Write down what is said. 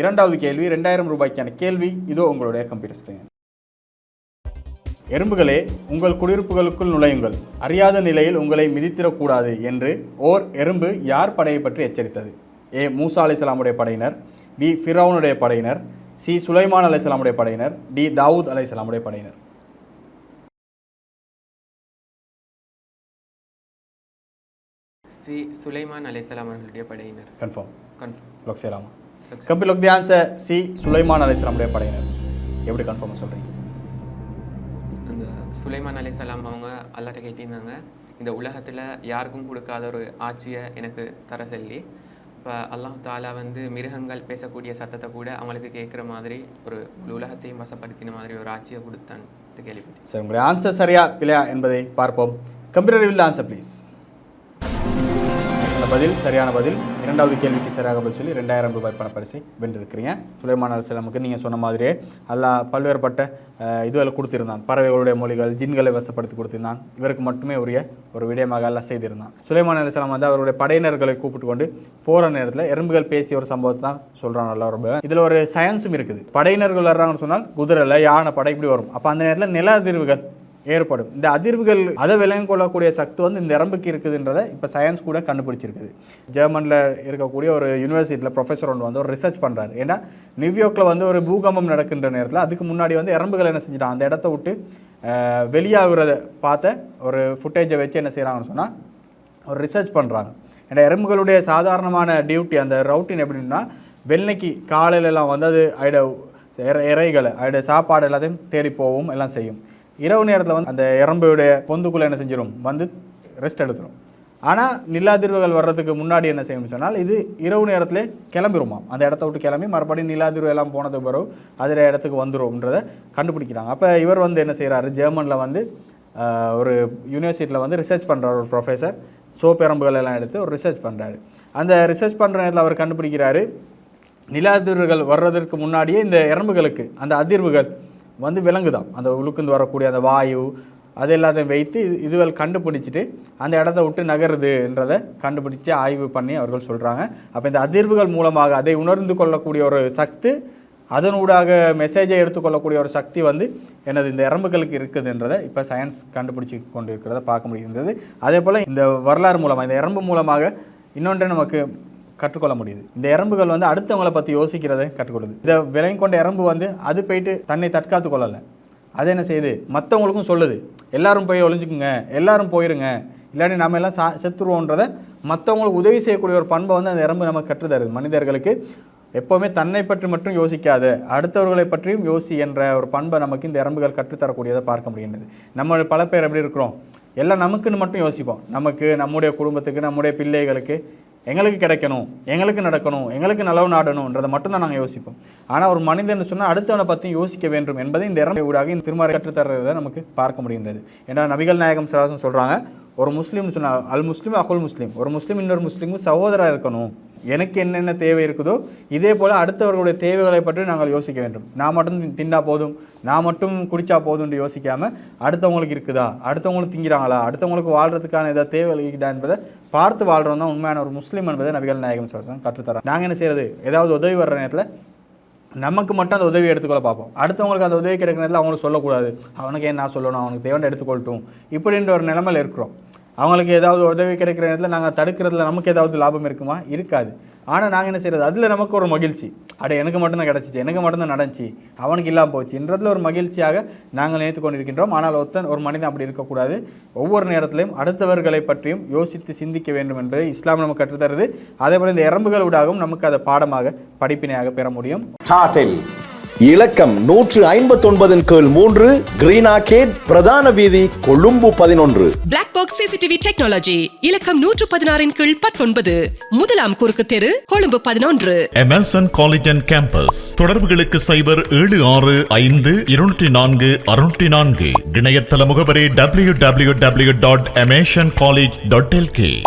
இரண்டாவது கேள்வி ரெண்டாயிரம் ரூபாய்க்கான கேள்வி. இதோ உங்களுடைய கம்ப்யூட்டர் ஸ்கிரீன் எறும்புகளே உங்கள் குடியிருப்புகளுக்குள் நுழையுங்கள். அறியாத நிலையில் உங்களை மிதித்திடக்கூடாது என்று ஓர் எறும்பு யார் படையை பற்றி எச்சரித்தது? ஏ மூசா அலைசலாமுடைய படையினர். பி ஃபிரௌனுடைய படையினர். சி சுலைமான் அலைசலாமுடைய படையினர். டி தாவூத் அலைசலாமுடைய படையினர். சி சுலைமான் அலைசலாம் அவர்களுடைய படையினர். கன்ஃபார்ம் கன்ஃபார்ம் லோக் சேலாமா கம்பி லோக் தி ஆன்சர் சி. சுலைமான் அலைசலாமுடைய படையினர். எப்படி கன்ஃபார்மாக சொல்கிறீங்க அந்த சுலைமான் அலைசலாம் அவங்க அல்லாட்ட கேட்டிருந்தாங்க இந்த உலகத்தில் யாருக்கும் கொடுக்காத ஒரு ஆட்சியை எனக்கு தர சொல்லி இப்போ அல்லாஹ் தாலா வந்து மிருகங்கள் பேசக்கூடிய சத்தத்தை கூட அவங்களுக்கு கேட்குற மாதிரி ஒரு உலகத்தையும் வசப்படுத்தின மாதிரி ஒரு ஆட்சியை கொடுத்தான் கேள்விப்பட்டேன். சரி உங்களுடைய ஆன்சர் சரியா பிழையா என்பதை பார்ப்போம். கம்ப்யூட்டர் ஆன்சர் ப்ளீஸ் பதில் சரியான பதில். இரண்டாவது கேள்விக்கு சரியாக பதில் சொல்லி ரெண்டாயிரம் ரூபாய் பணப்பரிசை வென்றிருக்கிறீங்க. சுலைமான் அலிஸ்லாமுக்கு நீங்கள் சொன்ன மாதிரியே எல்லா பல்வேறுபட்ட இதுவெல்லாம் கொடுத்திருந்தான். பறவைகளுடைய மொழிகள் ஜின்களை வசப்படுத்தி கொடுத்திருந்தான். இவருக்கு மட்டுமே உரிய ஒரு விடயமாக எல்லாம் செய்திருந்தான். சுலைமான் அலிஸ்லாம் வந்து அவருடைய படையினர்களை கூப்பிட்டு கொண்டு போகிற நேரத்தில் எறும்புகள் பேசிய ஒரு சம்பவத்தை தான் சொல்கிறான் நல்லா ரொம்ப இதில் ஒரு சயின்ஸும் இருக்குது. படையினர்கள் வர்றாங்கன்னு சொன்னால் குதிரையில் யானை படை இப்படி வரும். அப்போ அந்த நேரத்தில் நில அதிர்வுகள் ஏற்படும். இந்த அதிர்வுகள் அதை விலங்கு கொள்ளக்கூடிய சக்தி வந்து இந்த எறும்புக்கு இருக்குதுன்றதை இப்போ சயின்ஸ் கூட கண்டுபிடிச்சிருக்குது. ஜெர்மனில் இருக்கக்கூடிய ஒரு யூனிவர்சிட்டியில் ப்ரொஃபஸர் ஒன்று வந்து ஒரு ரிசர்ச் பண்ணுறாரு ஏன்னா நியூயார்க்கில் வந்து ஒரு பூகம்பம் நடக்கின்ற நேரத்தில் அதுக்கு முன்னாடி வந்து எறும்புகள் என்ன செஞ்சிட்டான்? அந்த இடத்த விட்டு வெளியாகிறத பார்த்த ஒரு ஃபுட்டேஜை வச்சு என்ன செய்கிறாங்கன்னு சொன்னால் ஒரு ரிசர்ச் பண்ணுறாங்க ஏன்னா எறும்புகளுடைய சாதாரணமான டியூட்டி அந்த ரவுட்டின் எப்படின்னா வெள்ளைக்கு காலையிலலாம் வந்து அது அதோட இறைகளை அதோட சாப்பாடு எல்லாத்தையும் தேடி போகவும் எல்லாம் செய்யும். இரவு நேரத்தில் வந்து அந்த எறும்புடைய பொந்துக்குள்ளே என்ன செஞ்சிடும் வந்து ரெஸ்ட் எடுத்துடும் ஆனால் நிலாதிர்வுகள் வர்றதுக்கு முன்னாடி என்ன செய்யும் சொன்னால் இது இரவு நேரத்தில் கிளம்பிருமா? அந்த இடத்த விட்டு கிளம்பி மறுபடியும் நிலாதிர்வு எல்லாம் போனதுக்கு பிறகு அதில் இடத்துக்கு வந்துடும்ன்றதை கண்டுபிடிக்கிறாங்க. அப்போ இவர் வந்து என்ன செய்கிறாரு ஜெர்மனில் வந்து ஒரு யூனிவர்சிட்டியில் வந்து ரிசர்ச் பண்ணுறாரு ஒரு ப்ரொஃபஸர் சோப்பெரம்புகள் எல்லாம் எடுத்து ஒரு ரிசர்ச் பண்ணுறாரு அந்த ரிசர்ச் பண்ணுற நேரத்தில் அவர் கண்டுபிடிக்கிறாரு நில அதிர்வுகள் வர்றதற்கு முன்னாடியே இந்த எறும்புகளுக்கு அந்த அதிர்வுகள் வந்து விலங்குதான். அந்த உழுக்குந்து வரக்கூடிய அந்த வாயு அது எல்லாத்தையும் வைத்து இது- இதுகள் கண்டுபிடிச்சிட்டு அந்த இடத்த விட்டு நகருதுன்றதை கண்டுபிடிச்சு ஆய்வு பண்ணி அவர்கள் சொல்கிறாங்க அப்போ இந்த அதிர்வுகள் மூலமாக அதை உணர்ந்து கொள்ளக்கூடிய ஒரு சக்தி அதனூடாக மெசேஜை எடுத்துக்கொள்ளக்கூடிய ஒரு சக்தி வந்து எனது இந்த எறும்புகளுக்கு இருக்குதுன்றதை இப்போ சயின்ஸ் கண்டுபிடிச்சி கொண்டு இருக்கிறத பார்க்க முடிகின்றது. அதே போல் இந்த வரலாறு மூலமாக இந்த எறும்பு மூலமாக இன்னொன்றை நமக்கு கற்றுக்கொள்ள முடியுது. இந்த எறும்புகள் வந்து அடுத்தவங்களை பற்றி யோசிக்கிறதை கற்றுக்கொள்ளுது. இதை விலையும் கொண்ட எறும்பு வந்து அது போயிட்டு தன்னை தற்காத்து கொள்ளலை. அது என்ன செய்யுது? மற்றவங்களுக்கும் சொல்லுது. எல்லாரும் போய் ஒழிஞ்சுக்குங்க எல்லாரும் போயிருங்க. இல்லாட்டி நம்ம எல்லாம் சா செத்துருவோன்றதை மற்றவங்களுக்கு உதவி செய்யக்கூடிய ஒரு பண்பை வந்து அந்த எறும்பு நமக்கு கற்றுத்தருது மனிதர்களுக்கு எப்போவுமே தன்னை பற்றி மட்டும் யோசிக்காத அடுத்தவர்களை பற்றியும் யோசி என்ற ஒரு பண்பை நமக்கு இந்த எறும்புகள் கற்றுத்தரக்கூடியதை பார்க்க முடிகின்றது. நம்ம பல பேர் எப்படி இருக்கிறோம்? எல்லாம் நமக்குன்னு மட்டும் யோசிப்போம். நமக்கு நம்முடைய குடும்பத்துக்கு நம்முடைய பிள்ளைகளுக்கு எங்களுக்கு கிடைக்கணும் எங்களுக்கு நடக்கணும் எங்களுக்கு நலவு நாடணுன்றதை மட்டும்தான் நாங்கள் யோசிப்போம். ஆனால் ஒரு மனிதன் சொன்னால் அடுத்தவனை பற்றி யோசிக்க வேண்டும் என்பதை இந்த இறமை ஊடாக இந்த திருமாறை கற்றுத்தர்றதை நமக்கு பார்க்க முடிகின்றது. ஏன்னா நபிகள் நாயகம் சராசன் சொல்கிறாங்க ஒரு முஸ்லீம்னு சொன்னால் அல் முஸ்லீம் அகுல் முஸ்லீம் ஒரு முஸ்லீம் இன்னொரு முஸ்லீமும் சகோதராக இருக்கணும். எனக்கு என்னென்ன தேவை இருக்குதோ இதே போல் அடுத்தவர்களுடைய தேவைகளை பற்றி நாங்கள் யோசிக்க வேண்டும். நான் மட்டும் தின்னா போதும் நான் மட்டும் குடித்தா போதும்னு யோசிக்காமல் அடுத்தவங்களுக்கு இருக்குதா? அடுத்தவங்களுக்கு திங்கிறாங்களா? அடுத்தவங்களுக்கு வாழ்கிறதுக்கான ஏதாவது தேவை இருக்குதா என்பதை பார்த்து வாழ்கிறோம் தான் உண்மையான ஒரு முஸ்லீம் என்பதை நபிகள் நாயகம் சாசனம் கற்றுத்தரோம் நாங்கள் என்ன செய்யறது? ஏதாவது உதவி வர்ற நேரத்தில் நமக்கு மட்டும் அந்த உதவி எடுத்துக்கொள்ள பார்ப்போம். அடுத்தவங்களுக்கு அந்த உதவி கிடைக்கிற நேரத்தில் அவங்களுக்கு சொல்லக்கூடாது. அவனுக்கு ஏன் நான் சொல்லணும்? அவனுக்கு தேவையான எடுத்துக்கொள்ளட்டும். இப்படின்ற ஒரு நிலைமையில் இருக்கிறோம். அவங்களுக்கு ஏதாவது உதவி கிடைக்கிற நேரத்தில் நாங்கள் தடுக்கிறதுல நமக்கு ஏதாவது லாபம் இருக்குமா? இருக்காது. ஆனால் நாங்கள் என்ன செய்கிறது அதில் நமக்கு ஒரு மகிழ்ச்சி. அட எனக்கு மட்டும்தான் கிடச்சிச்சு எனக்கு மட்டும்தான் நடந்துச்சு அவனுக்கு இல்லாமல் போச்சுன்றதில் ஒரு மகிழ்ச்சியாக நாங்கள் நினைத்து கொண்டிருக்கின்றோம். ஆனால் ஒருத்தன் ஒரு மனிதன் அப்படி இருக்கக்கூடாது. ஒவ்வொரு நேரத்திலையும் அடுத்தவர்களை பற்றியும் யோசித்து சிந்திக்க வேண்டும் என்பதை இஸ்லாம் நமக்கு கற்றுத்தருது அதே போல் இந்த எறும்புகள் ஊடாகவும் நமக்கு அதை பாடமாக படிப்பினையாக பெற முடியும். இலக்கம் நூற்று ஐம்பத்தொன்பதின் கீழ் மூன்று கிரீன் ஆர்கேட் பிரதான வீதி கொழும்பு பதினொன்று. பிளாக் பாக்ஸ் சிசிடிவி டெக்னாலஜி இலக்கம் நூற்று பதினாறின் கீழ் பத்தொன்பது. முதலாம் குறுக்கு தெரு கொழும்பு பதினொன்று. எமர்சன் காலேஜ் அண்ட் கேம்பஸ் தொடர்புகளுக்கு சைபர் ஏழு ஆறு ஐந்து இருநூற்றி நான்கு அறுநூற்றி நான்கு. இணையதள முகவரி டபிள்யூ டபிள்யூ டபிள்யூ டாட் எமேஷன் காலேஜ் டாட் எல்கே